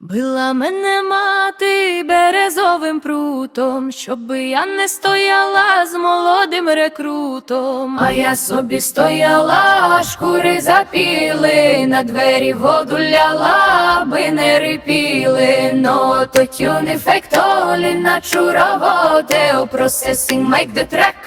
Била мене мати березовим прутом, щоби я не стояла з молодим рекрутом. А я собі стояла, шкури запіли, на двері воду ляла, аби не рипіли. No autotune effect all in natural audio processing make the track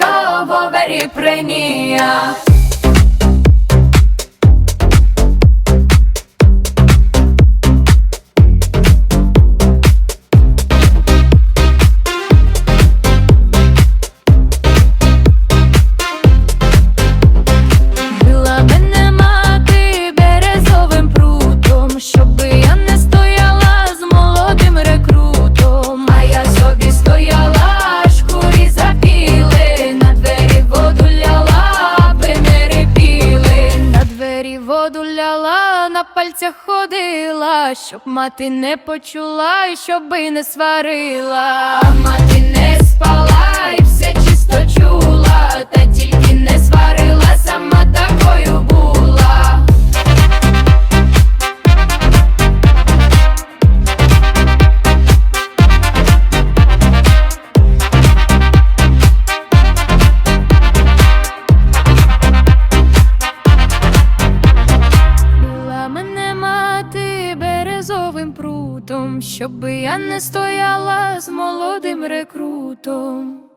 на пальцях ходила, щоб мати не почула і щоби не сварила. Березовим прутом, щоби я не стояла з молодим рекрутом.